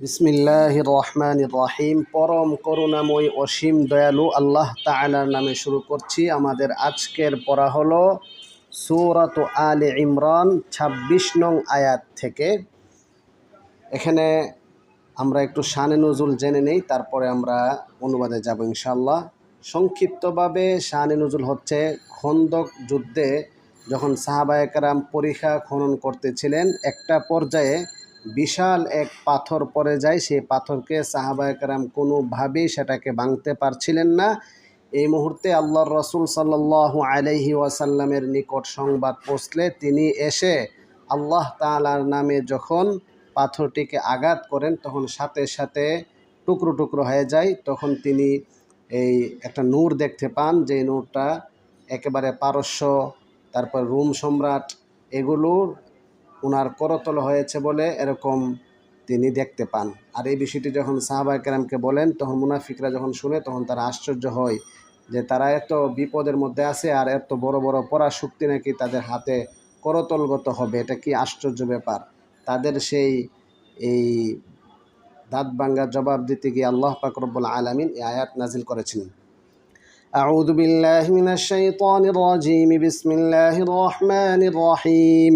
বিসমিল্লাহ রহমান রহিম পরম করুণাময় অসীম দয়ালু আল্লাহ তাআলার নামে শুরু করছি। আমাদের আজকের পড়া হলো সূরাত আলে ইমরান ২৬ নং আয়াত থেকে। এখানে আমরা একটু শানে নজুল জেনে নেই, তারপরে আমরা অনুবাদে যাব ইনশাল্লাহ সংক্ষিপ্তভাবে শানে নজুল হচ্ছে খন্দক যুদ্ধে যখন সাহাবায়করাম পরীক্ষা খনন করতেছিলেন, একটা পর্যায়ে বিশাল এক পাথর পড়ে যায়, সেই পাথরকে সাহাবায়করাম কোনোভাবেই সেটাকে ভাঙতে পারছিলেন না। এই মুহূর্তে আল্লাহর রসুল সাল্লাল্লাহু আলাইহি ওয়াসাল্লামের নিকট সংবাদ পৌঁছলে তিনি এসে আল্লাহ তাআলার নামে যখন পাথরটিকে আঘাত করেন, তখন সাথে সাথে টুকরো টুকরো হয়ে যায়। তখন তিনি এই একটা নূর দেখতে পান যে নূরটা একেবারে পারস্য, তারপর রোম সম্রাট, এগুলোর ওনার করতল হয়েছে বলে এরকম তিনি দেখতে পান আর এই বিষয়টি যখন সাহাবাই কেরামকে বলেন তখন মুনাফিকরা যখন শুনে তখন তারা আশ্চর্য হয় যে তারা এত বিপদের মধ্যে আছে আর এত বড় বড় পড়া শক্তি নাকি তাদের হাতে করতলগত হবে এটা কি আশ্চর্য ব্যাপার তাদের সেই এই দাঁত ভাঙ্গা জবাব দিতে গিয়ে আল্লাহ পাক রব্বুল আলামিন এই আয়াত নাজিল করেছিলেন أعوذ بالله من الشيطان الرجيم بسم الله الرحمن الرحيم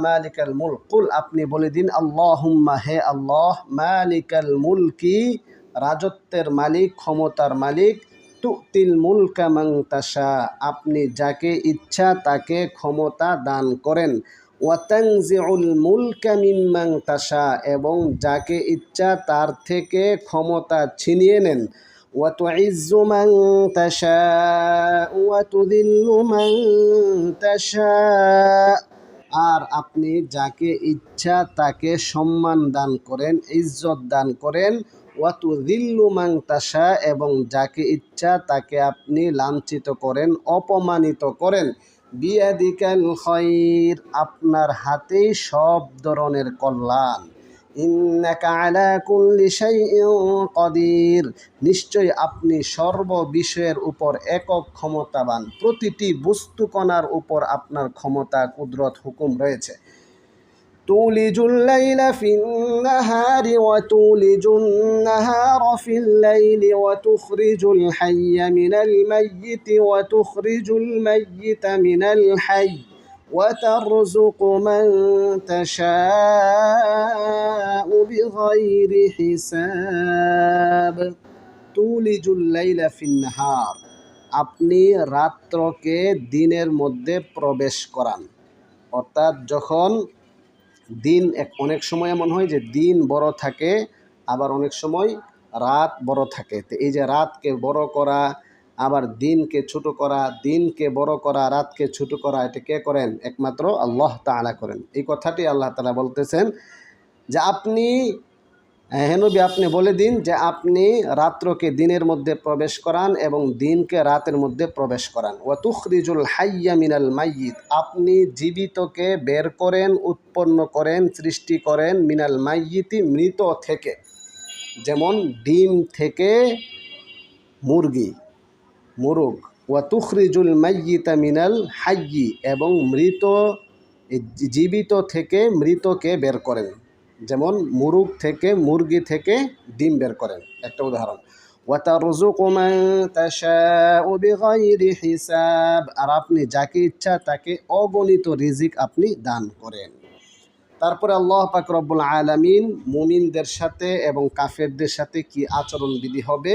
মালিকাল মুলক। কুল, আপনি বলে দিন, আল্লাহুম্মা, হে আল্লাহ, মালিকাল মুলকি, রাজত্বের মালিক, ক্ষমতার মালিক, তুতিল মুলকা মাং তাশা, আপনি যাকে ইচ্ছা তাকে ক্ষমতা দান করেন। ওয়াতাংজিউল মুলকা মিম্মাং তাশা, এবং যাকে ইচ্ছা তার থেকে ক্ষমতা ছিনিয়ে নেন। وتعز من تشاء وتذل من تشاء আর আপনি যাকে ইচ্ছা তাকে সম্মান দান করেন ইজ্জত দান করেন ওয়াতুদিল্লু মাং তাসা এবং যাকে ইচ্ছা তাকে আপনি লাঞ্ছিত করেন অপমানিত করেন বিয়াদিকাল খৈর আপনার হাতেই সব ধরনের কল্যাণ ইন্নাকা আলা কুল্লি শাইইন কদির নিশ্চয় আপনি সর্ব বিষয়ের উপর একক ক্ষমতাবান প্রতিটি বস্তুকণার উপর আপনার ক্ষমতা কুদরত হুকুম রয়েছে تولج الليل في النهار وتولج النهار في الليل وتخرج الحي من الميت وتخرج الميت من الحي وترزق من تشاء بغير حساب تولج الليل في النهار আপনি রাত্রকে দিনের মধ্যে প্রবেশ করান অর্থাৎ যখন দিন এক অনেক সময় এমন হয় যে দিন বড় থাকে আবার অনেক সময় রাত বড় থাকে তো এই যে রাতকে বড় করা আবার দিনকে ছোট করা, দিনকে বড় করা, রাতকে ছোট করা, এটা কে করেন? একমাত্র আল্লাহ তালা করেন। এই কথাটি আল্লাহ তালা বলতেছেন যে আপনি হেনবি আপনি বলে দিন যে আপনি রাত্রকে দিনের মধ্যে প্রবেশ করান এবং দিনকে রাতের মধ্যে প্রবেশ করান। ওয়াতুখরিজুল হাইয়া মিনাল মাইয়িত, আপনি জীবিতকে বের করেন, উৎপন্ন করেন, সৃষ্টি করেন মিনাল মাইয়িতি মৃত থেকে। যেমন ডিম থেকে মুরগি। মুরুগ। ওয়াতুখরিজুল মাইয়িতা মিনাল হাইয়ি এবং মৃত জীবিত থেকে মৃতকে বের করেন। যেমন মুরুগ থেকে মুরগি থেকে ডিম বের করেন। একটা উদাহরণ। হিসাব। আর আপনি যাকে ইচ্ছা তাকে অগণিত রিজিক আপনি দান করেন। তারপরে আল্লাহ পাক রব্বুল আলমিন মুমিনদের সাথে এবং কাফেরদের সাথে কি আচরণ বিধি হবে?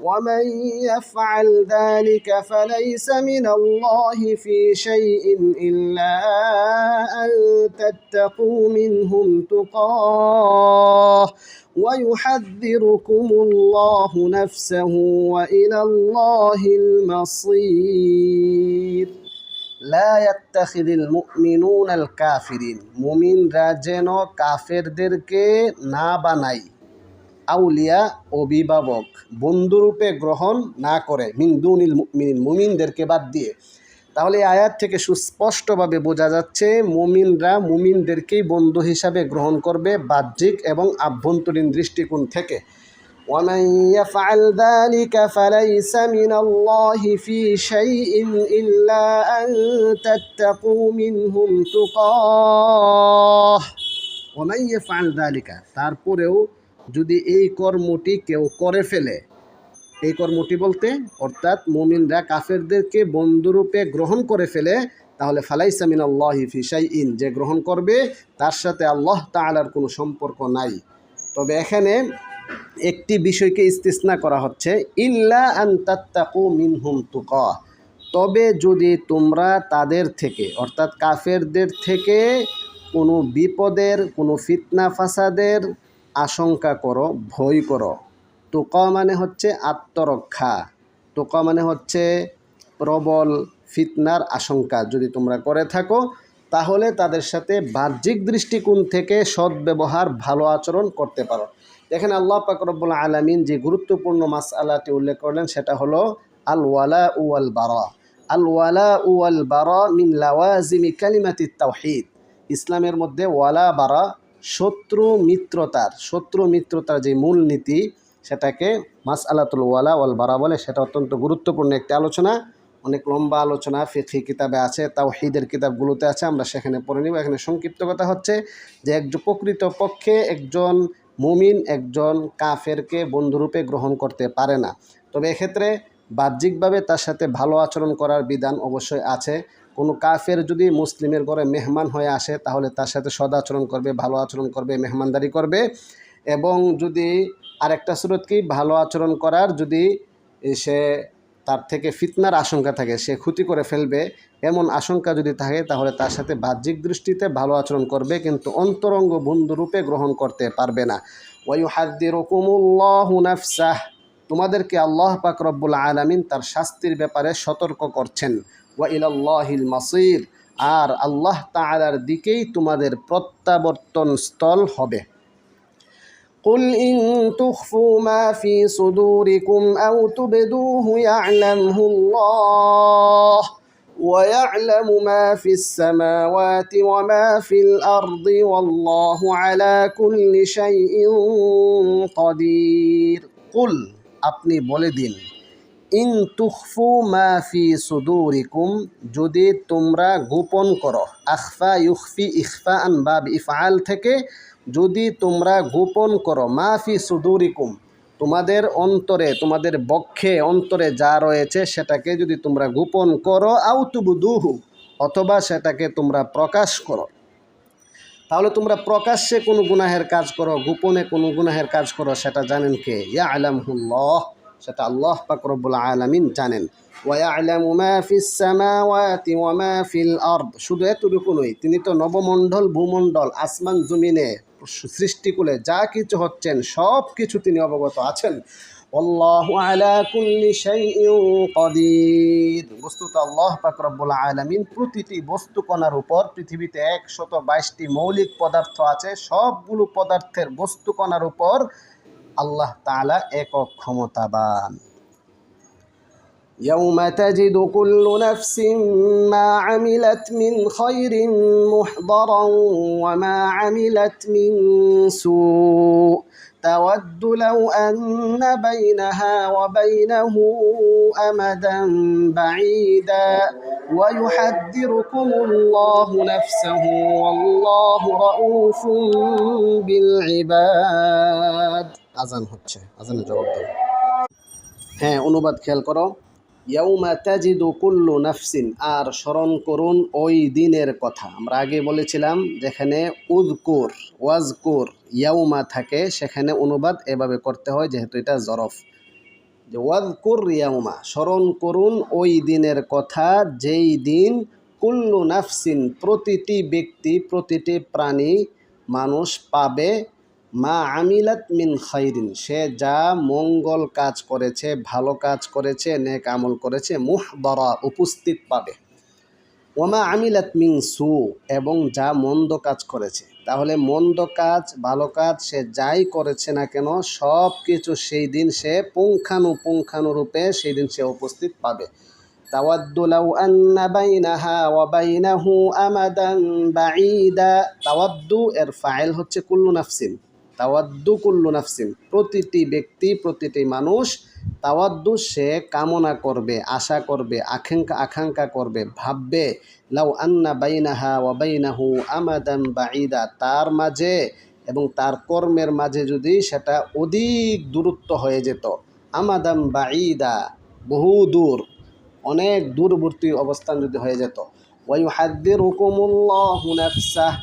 ومن يفعل ذلك فليس من الله في شيء إلا أن تتقوا منهم تقاه ويحذركم الله نفسه وإلى الله المصير لا يتخذ المؤمنون الكافرين মুমিনরা যেন কাফেরদেরকে না বানায় আউলিয়া অভিভাবক বন্ধুরূপে গ্রহণ না করে মিন্দুনিল মুমিনিন মুমিনদেরকে বাদ দিয়ে তাহলে এই আয়াত থেকে সুস্পষ্টভাবে বোঝা যাচ্ছে মুমিনরা মুমিনদেরকেই বন্ধু হিসাবে গ্রহণ করবে বাহ্যিক এবং আভ্যন্তরীণ দৃষ্টিকোণ থেকে ومن يفعل ذلك فليس من الله في شيء إلا أن تتقوا منهم تقاه ومن يفعل ذلك তারপরেও যদি এই কর্মটি কেউ করে ফেলে, এই কর্মটি বলতে, অর্থাৎ মুমিনরা কাফেরদেরকে বন্ধুরূপে গ্রহণ করে ফেলে, তাহলে ফালাইসা মিন আল্লাহি ফিসাই ইন যে গ্রহণ করবে, তার সাথে আল্লাহ তাআলার কোনো সম্পর্ক নাই। তবে এখানে একটি বিষয়কে ইস্তিসনা করা হচ্ছে, ইল্লা আন তাত্তাকু মিনহুম তুকা। তবে যদি তোমরা তাদের থেকে, অর্থাৎ কাফেরদের থেকে কোনো বিপদের, কোনো ফিতনা, ফাসাদের আশঙ্কা করো, ভয় করো। তোকা মানে হচ্ছে আত্মরক্ষা। তোকা মানে হচ্ছে প্রবল ফিতনার আশঙ্কা। যদি তোমরা করে থাকো, তাহলে তাদের সাথে বাহ্যিক দৃষ্টিকোণ থেকে সদ্ব্যবহার ভালো আচরণ করতে পারো। এখানে আল্লাহ পাকরবুল আলমিন যে গুরুত্বপূর্ণ মাস আল্লাহটি উল্লেখ করলেন, সেটা হলো আল ওয়ালা উ আল বারা। আল ওয়ালা উ আল বারা মিন লাওয়াজিমি কালিমাতি তাওহিদ। ইসলামের মধ্যে ওয়ালা বারা শত্রু মিত্রতার শত্রু মিত্রতার যে মূল নীতি, সেটাকে মাস আলাতুল ওয়ালা ওয়াল বারা বলে। সেটা অত্যন্ত গুরুত্বপূর্ণ একটি আলোচনা। অনেক লম্বা আলোচনা ফিকি কিতাবে আছে তাও হিদের কিতাবগুলোতে আছে, আমরা সেখানে পড়ে নিব। এখানে সংক্ষিপ্ত কথা হচ্ছে যে একজন প্রকৃত পক্ষে একজন মুমিন একজন কাফেরকে বন্ধুরূপে গ্রহণ করতে পারে না। তবে এক্ষেত্রে বাহ্যিকভাবে তার সাথে ভালো আচরণ করার বিধান অবশ্যই আছে। কোনো কাফের যদি মুসলিমের ঘরে মেহমান হয়ে আসে, তাহলে তার সাথে সদাচরণ করবে, ভালো আচরণ করবে, মেহমানদারি করবে। এবং যদি আরেকটা সুরত কি? ভালো আচরণ করার যদি সে তার থেকে ফিতনার আশঙ্কা থাকে, সে ক্ষতি করে ফেলবে, এমন আশঙ্কা যদি থাকে, তাহলে তার সাথে বাহ্যিক দৃষ্টিতে ভালো আচরণ করবে, কিন্তু অন্তরঙ্গ বন্ধুরূপে গ্রহণ করতে পারবে না। ওয়ু ওয়াইহাদ্দিরকুমুল্লাহু নাফসাহ, তোমাদেরকে আল্লাহ পাক রব্বুল আলামিন তার শাস্তির ব্যাপারে সতর্ক করছেন। ওয়া ইলাল্লাহিল মাসির আর আল্লাহ তাআলার দিকেই তোমাদের প্রত্যাবর্তন স্থল হবে قل إن تخفوا ما في صدوركم أو تبدوه يعلمه الله ويعلم ما في السماوات وما في الأرض والله على كل شيء قدير قل আপনি বলে ইন তুখফু মা ফি সুদুরিকুম, যদি তোমরা গোপন করো, আখফা ইউখফি ইখফা আন বাব ইফআল থেকে, যদি তোমরা গোপন করো মাফি সুদুরিকুম, তোমাদের অন্তরে, তোমাদের বক্ষে অন্তরে যা রয়েছে, সেটাকে যদি তোমরা গোপন করো আউ তুবুদুহু, অথবা সেটাকে তোমরা প্রকাশ করো। তাহলে তোমরা প্রকাশ্যে কোনো গুনাহের কাজ করো, গোপনে কোনো গুনাহের কাজ করো, সেটা জানেন কে? ইয়া আলামহুল্লাহ সেটা আল্লাহ পাক রব্বুল আলামিন জানেন। শুধু এতটুকু নয়, তিনি তো নবমণ্ডল, ভূমণ্ডল, আসমান, জমিনে সৃষ্টিকুলে যা কিছু হচ্ছেন সব কিছু তিনি অবগত আছেন। বস্তুত আল্লাহ পাক রব্বুল প্রতিটি বস্তু কণার উপর পৃথিবীতে একশত বাইশটি মৌলিক পদার্থ আছে। সবগুলো পদার্থের বস্তুকণার উপর আল্লাহ তাআলা একক ক্ষমতাবান يوم تجد كل نفس ما عملت من خير محضرا وما عملت من سوء تود لو أن بينها وبينه أمدا بعيدا ويحذركم الله نفسه والله رؤوف بالعباد আজান হচ্ছে, আজানের জবাব দাও। হ্যাঁ অনুবাদ খেয়াল করো। ইয়াউমা তাজিদু কুল্লু নাফসিন, আর স্মরণ করুন ওই দিনের কথা। আমরা আগে বলেছিলাম যেখানে উজকুর ওয়াজকুর ইয়াউমা থাকে, সেখানে অনুবাদ এভাবে করতে হয়, যেহেতু এটা জরফ। যে ওয়াদকুর রিয়াউমা স্মরণ করুন ওই দিনের কথা, যেই দিন কুল্লু নাফসিন প্রতিটি ব্যক্তি, প্রতিটি প্রাণী, মানুষ পাবে মা আমিলাত মিন খৈরিন সে যা মঙ্গল কাজ করেছে, ভালো কাজ করেছে, নেক আমল করেছে মুহ বরা উপস্থিত পাবে। ওমা আমিলাত মিং সু, এবং যা মন্দ কাজ করেছে। তাহলে মন্দ কাজ, ভালো কাজ সে যাই করেছে না কেন সব কিছু সেই দিন সে পুঙ্খানুপুঙ্খানুরূপে সেই দিন সে উপস্থিত পাবে। তাওয়াদ্দু আমাদান তাওয়াদ্দু এর ফাইল হচ্ছে কুল্লু নাফসিন। তাওয়াদ্দু কুল্লু নাফসিন। প্রতিটি ব্যক্তি, প্রতিটি মানুষ তাওয়াদ্দু সে কামনা করবে, আশা করবে, আকাঙ্ক্ষা আকাঙ্ক্ষা করবে, ভাববে, লাউ আন্না বাইনাহা ওয়া বাইনাহু আমাদান বাঈদা। তার মাঝে এবং তার কর্মের মাঝে যদি সেটা অধিক দূরত্ব হয়ে যেত আমাদাম বাঈদা বহু দূর, অনেক দূরবর্তী অবস্থান যদি হয়ে যেত ওয়াইহাদ্দিরুকুমুল্লাহু নাফসাহ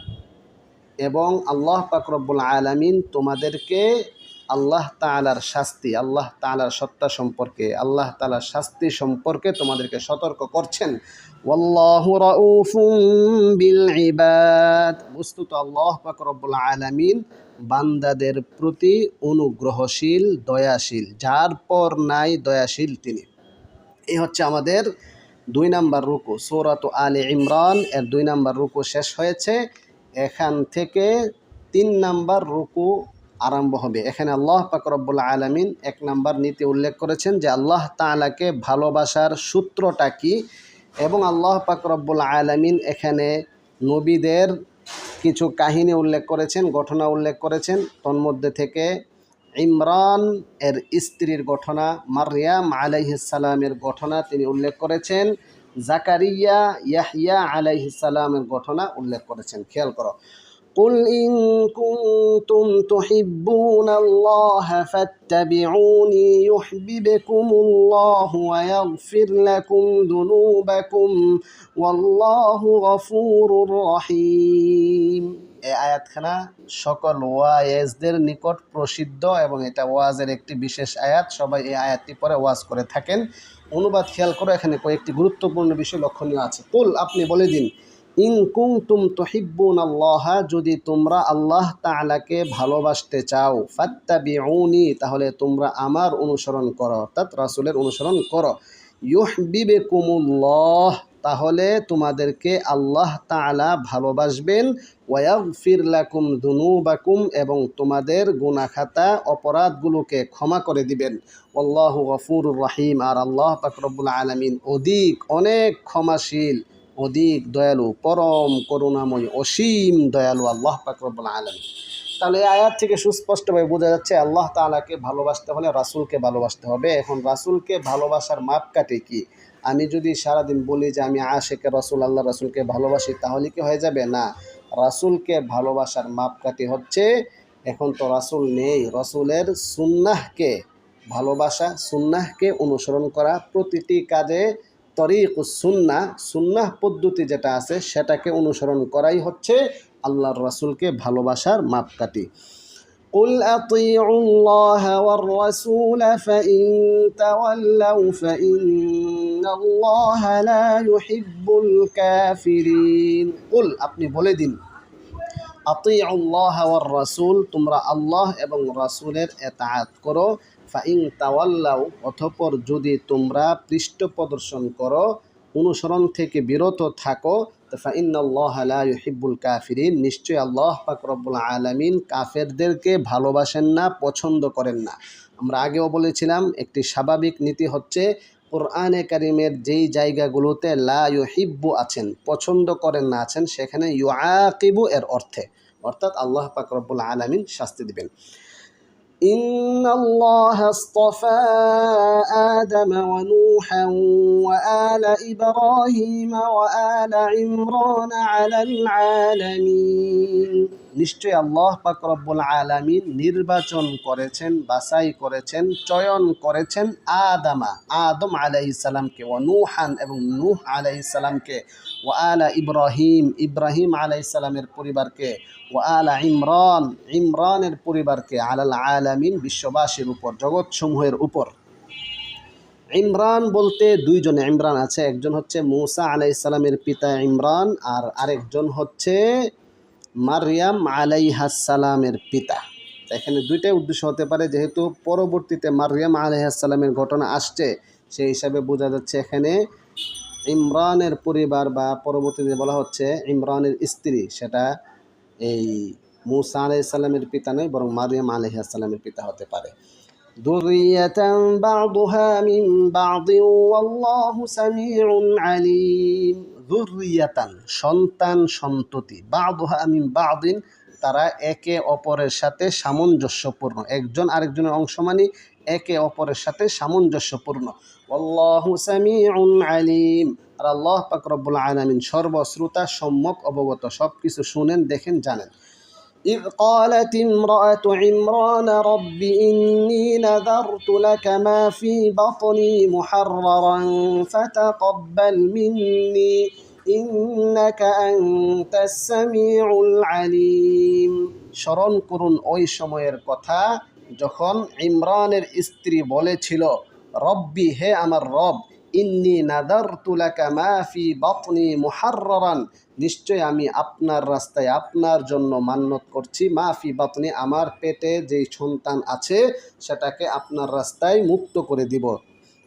এবং আল্লাহ পাকরব্বুল আলামিন তোমাদেরকে আল্লাহ তালার শাস্তি, আল্লাহ তালার সত্তা সম্পর্কে, আল্লাহ তালার শাস্তি সম্পর্কে তোমাদেরকে সতর্ক করছেন। বস্তুত আল্লাহ পাকরব্বুল আলামিন বান্দাদের প্রতি অনুগ্রহশীল, দয়াশীল, যার পর নাই দয়াশীল তিনি। এই হচ্ছে আমাদের দুই নাম্বার রুকু, সৌরাত আলী ইমরান। এর দুই নাম্বার রুকু শেষ হয়েছে। এখান থেকে তিন নাম্বার রুকু আরম্ভ হবে। এখানে আল্লাহ পাকরব্বুল আলমিন এক নাম্বার নীতি উল্লেখ করেছেন যে আল্লাহ তালাকে ভালোবাসার সূত্রটা কি এবং আল্লাহ পাকরব্বুল আলমিন এখানে নবীদের কিছু কাহিনী উল্লেখ করেছেন, ঘটনা উল্লেখ করেছেন। তন্মধ্যে থেকে ইমরান এর স্ত্রীর ঘটনা মারিয়াম আলাইহিসালামের ঘটনা তিনি উল্লেখ করেছেন। জাকারিয়া ইয়াহিয়া আলাইহিসালামের ঘটনা উল্লেখ করেছেন খেয়াল করো قل إن كنتم تحبون الله فاتبعوني يحببكم الله ويغفر لكم ذنوبكم والله غفور رحيم আয়াতখানা সকল ওয়াইজদের নিকট প্রসিদ্ধ এবং এটা ওয়াজের একটি বিশেষ আয়াত। সবাই এই আয়াতটি পরে ওয়াজ করে থাকেন। অনুবাদ খেয়াল করো, এখানে কয়েকটি গুরুত্বপূর্ণ বিষয় লক্ষণীয় আছে। কুল, আপনি বলে দিন, ইন কুংতুম তহিব্বুন আল্লাহ, যদি তোমরা আল্লাহ তালাকে ভালোবাসতে চাও, ফাত্তাবিউনি, তাহলে তোমরা আমার অনুসরণ করো, অর্থাৎ রাসুলের অনুসরণ করো। ইউহবিবে কুমুল্লাহ তাহলে তোমাদেরকে আল্লাহ তালা ভালোবাসবেন। ওয়াগফির লাকুম দুনুবাকুম এবং তোমাদের গুনাখাতা, অপরাধগুলোকে ক্ষমা করে দিবেন। আল্লাহ গফুর রাহিম। আর আল্লাহ পাকরবুল আলমিন অধিক অনেক ক্ষমাশীল, অধিক দয়ালু, পরম করুণাময়, অসীম দয়ালু আল্লাহ পাকরবুল আলমিন। তাহলে এই আয়াত থেকে সুস্পষ্টভাবে বোঝা যাচ্ছে আল্লাহ তালাকে ভালোবাসতে হলে রাসুলকে ভালোবাসতে হবে। এখন রাসুলকে ভালোবাসার মাপকাঠি কি? আমি যদি সারাদিন বলি যে আমি আশেকে রসুল, আল্লাহ রাসুলকে ভালোবাসি, তাহলে কি হয়ে যাবে? না। রাসুলকে ভালোবাসার মাপকাঠি হচ্ছে, এখন তো রাসুল নেই। রসুলের সুন্নাহকে ভালোবাসা, সুন্নাহকে অনুসরণ করা প্রতিটি কাজে তরিক সুন্না সুন্নাহ পদ্ধতি যেটা আছে, সেটাকে অনুসরণ করাই হচ্ছে আল্লাহর রাসুলকে ভালোবাসার মাপকাঠি। قل أطيعوا الله والرسول فإن تولوا فإن الله لا يحب الكافرين قل আপনি বলে দিন আতিউল্লাহ ওয়ার রাসূল তোমরা আল্লাহ এবং রাসূলের এতাআত করো ফাইং তাওয়াল্লাও অথপর যদি তোমরা পৃষ্ঠ প্রদর্শন করো অনুসরণ থেকে বিরত থাকো কাফিরিন। নিশ্চয় আল্লাহ পাক রব্বুল আলামিন কাফেরদেরকে ভালোবাসেন না, পছন্দ করেন না। আমরা আগেও বলেছিলাম, একটি স্বাভাবিক নীতি হচ্ছে, কোরআনে কারিমের যেই জায়গাগুলোতে লা ইউহিব্বু আছেন, পছন্দ করেন না আছেন, সেখানে ইউআকিবু এর অর্থে। অর্থাৎ আল্লাহ পাক রব্বুল আলামিন শাস্তি দিবেন। إن الله اصطفى آدم ونوحا وآل إبراهيم وآل عمران على العالمين নিশ্চয় আল্লাহ পাক রব্বুল আলামিন নির্বাচন করেছেন বাছাই করেছেন চয়ন করেছেন আদামা আদম আলাইসালামকে ও নুহান এবং নূহ আলাইসালামকে ও আলা ইব্রাহিম ইব্রাহিম আলাইসালামের পরিবারকে ও আলা ইমরান, ইমরানের পরিবারকে আলাল আলামিন বিশ্ববাসীর উপর, জগৎসমূহের উপর। ইমরান বলতে দুইজন ইমরান আছে, একজন হচ্ছে মুসা আলাইসালামের পিতা ইমরান, আর আরেকজন হচ্ছে মারিয়াম আলাইহাসালামের পিতা। এখানে দুইটাই উদ্দেশ্য হতে পারে, যেহেতু পরবর্তীতে মারিয়াম আলাইহাসালামের ঘটনা আসছে, সেই হিসাবে বোঝা যাচ্ছে এখানে ইমরানের পরিবার বা পরবর্তীতে বলা হচ্ছে ইমরানের স্ত্রী সেটা এই মুসা আলাইসাল্লামের পিতা নয় বরং মারিয়াম আলাইহাসাল্লামের পিতা হতে পারে ذرية بعضها من بعض والله سميع عليم ذرية সন্তান সন্ততি বাদুহা মিন বাদিন তারা একে অপরের সাথে সামঞ্জস্যপূর্ণ একজন আরেকজনের অংশ মানে একে অপরের সাথে সামঞ্জস্যপূর্ণ আল্লাহু সামিউন আলিম আর আল্লাহ পাক রব্বুল আলামিন সর্বশ্রোতা সম্যক অবগত সব কিছু শুনেন দেখেন জানেন إذ قالت امرأة عمران رب إني نذرت لك ما في بطني محررا فتقبل مني إنك أنت السميع العليم স্মরণ করুন ওই সময়ের কথা যখন ইমরানের স্ত্রী বলেছিল, রব্বি, হে আমার রব, ইন্নি নাদার তুলাকা মাফি বাতনি মুহাররান নিশ্চয় আমি আপনার রাস্তায় আপনার জন্য মান্যত করছি। মাফি বাতনি, আমার পেটে যেই সন্তান আছে, সেটাকে আপনার রাস্তায় মুক্ত করে দিব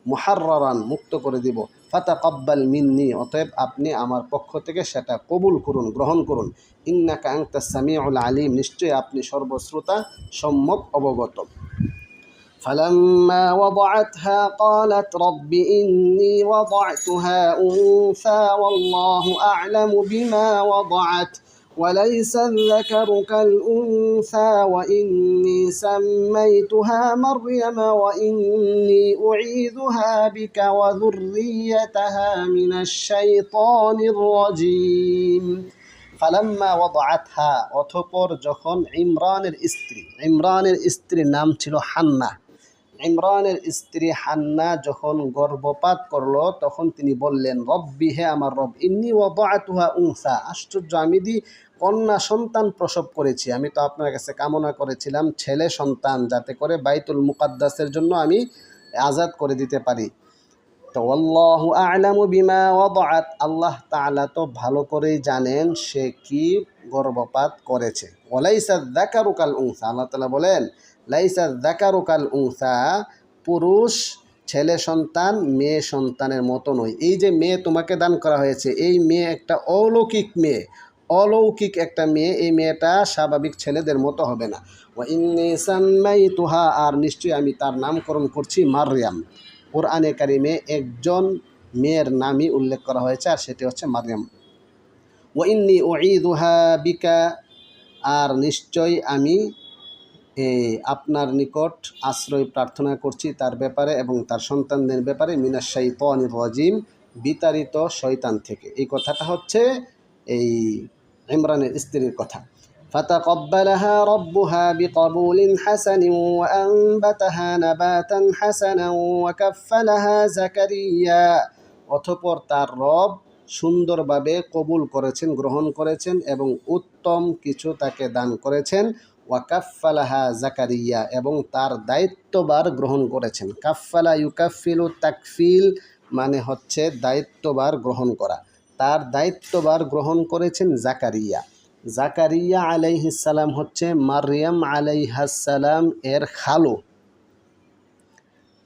মুহাররান মুক্ত করে দিব। ফাতা কব্বাল মিন্নি অতএব আপনি আমার পক্ষ থেকে সেটা কবুল করুন গ্রহণ করুন ইন্নাকা আংতা সামিউল আলিম নিশ্চয়ই আপনি সর্বশ্রোতা সম্যক অবগত فلما وضعتها قالت رب إني وضعتها أنثى والله أعلم بما وضعت وليس الذكر كالأنثى وإني سميتها مريم وإني أعيذها بك وذريتها من الشيطان الرجيم ফালাম্মা ওয়াদআতহা অথপর যখন ইমরানের স্ত্রী ইমরানের স্ত্রীর নাম ছিল হান্না ইমরানের স্ত্রী হান্না যখন গর্ভপাত করলো তখন তিনি বললেন রব্বি হে আমার রব ইন্নি ওয়াদআতুহা উনসা আশ্চর্য আমি দি কন্যা সন্তান প্রসব করেছি। আমি তো আপনার কাছে কামনা করেছিলাম, ছেলে সন্তান, যাতে করে বাইতুল মুকাদ্দাসের জন্য আমি আজাদ করে দিতে পারি। তো আল্লাহ আলামু বিমা ওয়াদআত। আল্লাহ তাআলা তো ভালো করেই জানেন সে কি গর্ভপাত করেছে। ওয়ালাইসা যাকারুকাল উনসা। আল্লাহ তাআলা বলেন, লাইসা যাকারুকাল উনসা পুরুষ, ছেলে সন্তান, মেয়ে সন্তানের মতো নয়। এই যে মেয়ে তোমাকে দান করা হয়েছে, এই মেয়ে একটা অলৌকিক মেয়ে। অলৌকিক একটা মেয়ে, এই মেয়েটা স্বাভাবিক ছেলেদের মতো হবে না। ও ইন্নি সাম্মাই তুহা আর নিশ্চয়ই আমি তার নামকরণ করছি মারিয়াম কোরআনে কারিমে একজন মেয়ের নামই উল্লেখ করা হয়েছে, আর সেটি হচ্ছে মারিয়াম ও ইন্নি ও ঈদুহা বিকা, আর নিশ্চয় আমি আপনার নিকট আশ্রয় প্রার্থনা করছি তার ব্যাপারে এবং তার সন্তানদের ব্যাপারে মিনাশাই তনির রজিম, বিতাড়িত শয়তান থেকে। এই কথাটা হচ্ছে এই ইমরানের স্ত্রীর কথা فتقبلها ربها بقبول حسن وأنبتها نباتا حسنا وكفلها زكريا অতপর তার রব সুন্দরভাবে কবুল করেছেন গ্রহণ করেছেন এবং উত্তম কিছু তাকে দান করেছেন ওয়াকাফালাহা জাকারিয়া এবং তার দায়িত্ববার গ্রহণ করেছেন কাফালা ইউকাফিলু তাকফিল মানে হচ্ছে দায়িত্ববার গ্রহণ করা তার দায়িত্ববার গ্রহণ করেছেন জাকারিয়া। জাকারিয়া আলাইহিসালাম হচ্ছে মারিয়াম আলাইহাসালাম এর খালো।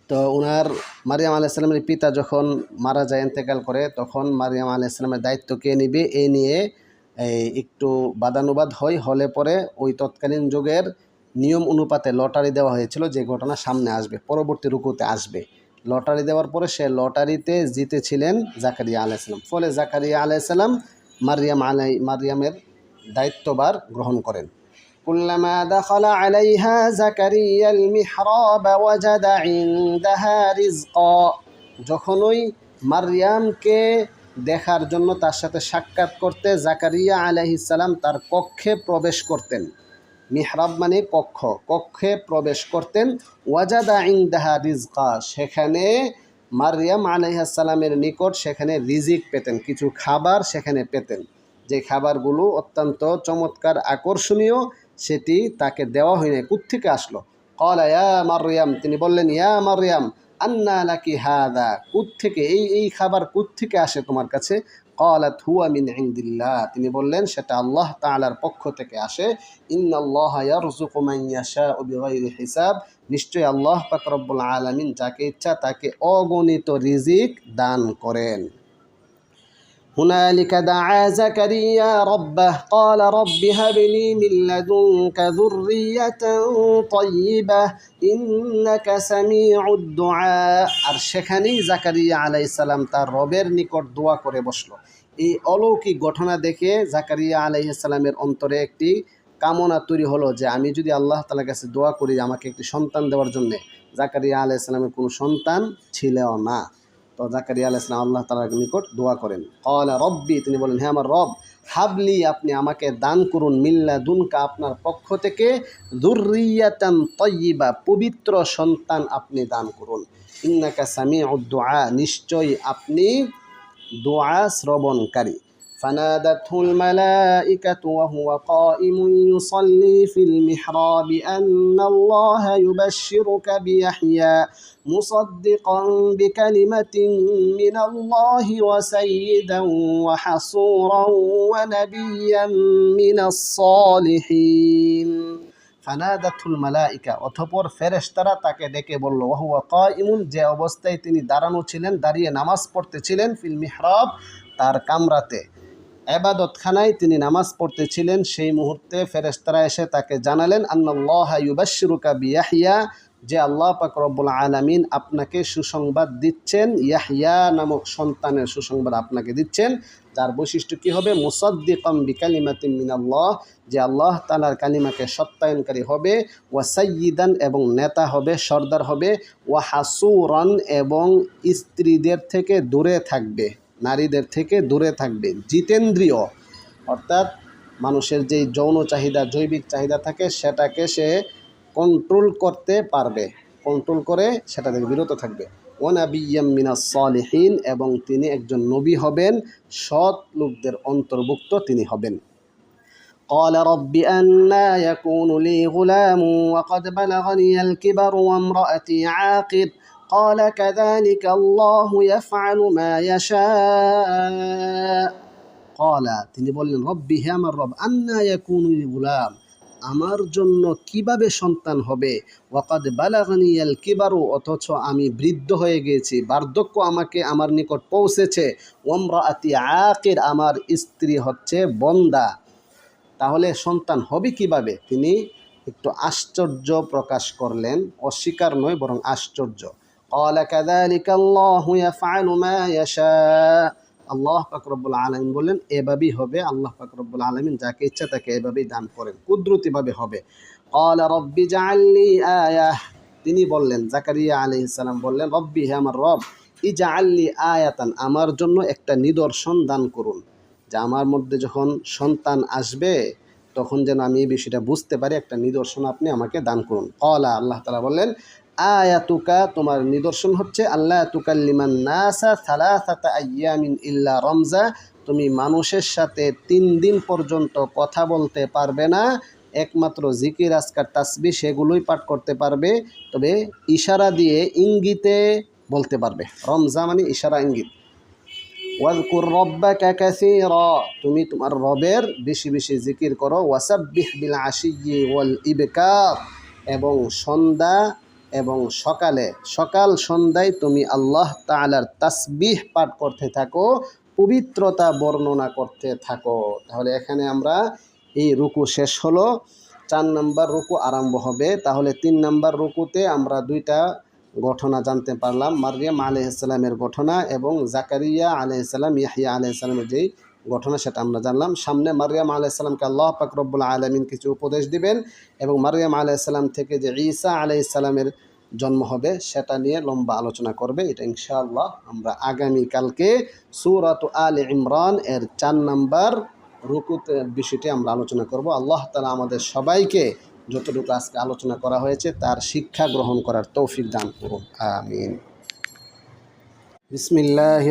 তো ওনার মারিয়াম আলাইসালামের পিতা যখন মারা যায়, ইন্তেকাল করে, তখন মারিয়াম আলাইসালামের দায়িত্ব কে নিবে? এ নিয়ে একটু বাদানুবাদ হয়। হলে পরে ওই তৎকালীন যুগের নিয়ম অনুপাতে লটারি দেওয়া হয়েছিল। যে ঘটনা সামনে আসবে, পরবর্তী রুকুতে আসবে। লটারি দেওয়ার পরে সে লটারিতে জিতেছিলেন জাকারিয়া আলাইসালাম ফলে জাকারিয়া আলাইসালাম মারিয়াম আলাই মারিয়ামের দায়িত্ববার গ্রহণ করেন كلما دخل عليها زكريا المحراب وجد عندها رزقا যখনই মারিয়ামকে দেখার জন্য তার সাথে সাক্ষাৎ করতে জাকারিয়া আলাইহিসাল্লাম তার কক্ষে প্রবেশ করতেন মিহরাব মানে কক্ষ কক্ষে প্রবেশ করতেন, ওয়াজাদা ইংদাহা রিজকা সেখানে মারিয়াম আলাইহাসাল্লামের নিকট সেখানে রিজিক পেতেন, কিছু খাবার সেখানে পেতেন। যে খাবারগুলো অত্যন্ত চমৎকার আকর্ষণীয়, সেটি তাকে দেওয়া হয়নি কোত্থেকে আসলো? কলা ইয়া মারিয়াম তিনি বললেন, ইয়া মারিয়াম আন্না নাকি হাদা থেকে এই এই খাবার থেকে আসে তোমার কাছে? কলাত হুয়া মিন ইন্দিল্লাহ তিনি বললেন, সেটা আল্লাহ তাআলার পক্ষ থেকে আসে। ইন্নাল্লাহ ইয়ারযুকু মান ইয়াশাউ বিগাইরি হিসাব। নিশ্চয়ই আল্লাহ পাক রব্বুল আলামিন যাকে ইচ্ছা তাকে অগণিত রিজিক দান করেন। هنالك دعا زكريا ربه قال رب هب لي من لدنك ذرية طيبة إنك سميع الدعاء আর সেখানেই জাকারিয়া আলাইহিস সালাম তার রবের নিকট দোয়া করে বসলো এই অলৌকিক ঘটনা দেখে জাকারিয়া আলাইহিস সালামের অন্তরে একটি কামনা তৈরি হলো যে আমি যদি আল্লাহ তালার কাছে দোয়া করি আমাকে একটি সন্তান দেওয়ার জন্যে জাকারিয়া আলাইহিস সালামের কোনো সন্তান ছিলও না তো জাকারিয়া আল ইসলাম আল্লাহ তালার নিকট দোয়া করেন। কলা রব্বি, তিনি বলেন হ্যাঁ আমার রব, হাবলি, আপনি আমাকে দান করুন মিল্লা দুনকা আপনার পক্ষ থেকে দুর্রিয়াতান তৈবা পবিত্র সন্তান আপনি দান করুন। ইন্নাকা সামি দোয়া, নিশ্চয়ই আপনি দোয়া শ্রবণকারী। فنادته الملائكة وهو قائم يصلي في المحراب أن الله يبشرك بيحيى مصدقا بكلمة من الله وسيدا وحصورا ونبيا من الصالحين ফানাদাতুল মালাইকা অথপর ফেরেশতারা তাকে ডেকে বলল ওহুয়া কাইমুন যে অবস্থায় তিনি দাঁড়ানো ছিলেন দাঁড়িয়ে নামাজ পড়তেছিলেন ফিল মিহরাব তার কামরাতে এবাদতখানায় তিনি নামাজ পড়তেছিলেন, সেই মুহূর্তে ফেরেশতারা এসে তাকে জানালেন, আন্নাল্লাহ ইউবাশিরুকা বিয়াহিয়া যে আল্লাহ পাক রব্বুল আলামিন আপনাকে সুসংবাদ দিচ্ছেন ইয়াহিয়া নামক সন্তানের সুসংবাদ আপনাকে দিচ্ছেন, যার বৈশিষ্ট্য কী হবে? মুসাদ্দিকাম বিকালিমাতিম মিনাল্লাহ, যে আল্লাহ তালার কালিমাকে সত্যায়নকারী হবে, ওয়া সাইয়িদান এবং নেতা হবে, সর্দার হবে, ওয়া হাসুরান এবং স্ত্রীদের থেকে দূরে থাকবে। নারীদের থেকে দূরে থাকবে জিতেন্দ্রীয় অর্থাৎ মানুষের যেই যৌন চাহিদা জৈবিক চাহিদা থাকে সেটাকে সে কন্ট্রোল করতে পারবে কন্ট্রোল করে সেটা থেকে বিরত থাকবে ওনাবিয়াম মিনা সলিহীন এবং তিনি একজন নবী হবেন সৎ লোকদের অন্তর্ভুক্ত তিনি হবেন قال رب أنا يكون لي غلام وقد بلغني الكبر وامرأتي عاقر قال كذلك الله يفعل ما يشاء قال তিনি বললেন রব্বি হে আমার রব আন্না ইয়াকুনু লি গুলাম আমার জন্য কিভাবে সন্তান হবে ওয়াকাদ বালাগানিয়াল কিবারু অথচ আমি বৃদ্ধ হয়ে গিয়েছি বার্ধক্য আমাকে আমার নিকট পৌঁছেছে ওমরা আতি আকের আমার স্ত্রী হচ্ছে বন্দা তাহলে সন্তান হবে কিভাবে তিনি একটু আশ্চর্য প্রকাশ করলেন অস্বীকার নয় বরং আশ্চর্য قال كذلك الله يفعل ما يشاء আল্লাহ পাকরব্বুল আলমিন বললেন এভাবেই হবে আল্লাহ পাকরব্বুল আলমিন যাকে ইচ্ছা তাকে এভাবেই দান করেন কুদরতিভাবে হবে قال رب اجعل لي آية তিনি বললেন জাকারিয়া আলাইহিস সালাম বললেন রব্বি হে আমার রব ইজা আল্লি আয়াতান আমার জন্য একটা নিদর্শন দান করুন যে আমার মধ্যে যখন সন্তান আসবে তখন যেন আমি এই বিষয়টা বুঝতে পারি একটা নিদর্শন আপনি আমাকে দান করুন কলা আল্লাহ তালা বললেন আয়াতুকা, তোমার নিদর্শন হচ্ছে আল্লাহ তুকাল্লিমান নাসা সালাসাতা আয়ামিন ইল্লা রমজা। তুমি মানুষের সাথে তিন দিন পর্যন্ত কথা বলতে পারবে না, একমাত্র জিকির, আজকার, তাসবি সেগুলোই পাঠ করতে পারবে। তবে ইশারা দিয়ে ইঙ্গিতে বলতে পারবে। রমজা মানে ইশারা, ইঙ্গিত। ওয়াজকুর রব্বা ক্যাকাসি র তুমি তোমার রবের বেশি বেশি জিকির করো। ওয়াসাব্বিহ বিল আশিয়্যি ওয়াল ইবকার, এবং সন্ধ্যা এবং সকালে, সকাল সন্ধ্যায় তুমি আল্লাহ তাআলার তাসবিহ পাঠ করতে থাকো, পবিত্রতা বর্ণনা করতে থাকো। তাহলে এখানে আমরা এই রুকু শেষ হলো, চার নম্বর রুকু আরম্ভ হবে। তাহলে তিন নম্বর রুকুতে আমরা দুইটা ঘটনা জানতে পারলাম মারিয়াম আলহিসাল্লামের ঘটনা এবং জাকারিয়া আলহিসাল্লাম ইয়াহিয়া আলহিসাল্লামের যেই ঘটনা সেটা আমরা জানলাম। সামনে মারিয়াম আলাইসাল্লামকে আল্লাহ পাকরব্বুল আলমিন কিছু উপদেশ দিবেন এবং মারিয়াম আলাইসাল্লাম থেকে যে ঈসা আলাইসাল্লামের জন্ম হবে, সেটা নিয়ে লম্বা আলোচনা করবে। এটা ইনশাআল্লাহ আমরা আগামীকালকে সুরাত আল ইমরান এর চার নাম্বার রুকুতে বিষয়টি আমরা আলোচনা করব। আল্লাহ তালা আমাদের সবাইকে যতটুকু আজকে আলোচনা করা হয়েছে, তার শিক্ষা গ্রহণ করার তৌফিক দান করুন। আমিন। বিসমিল্লাহ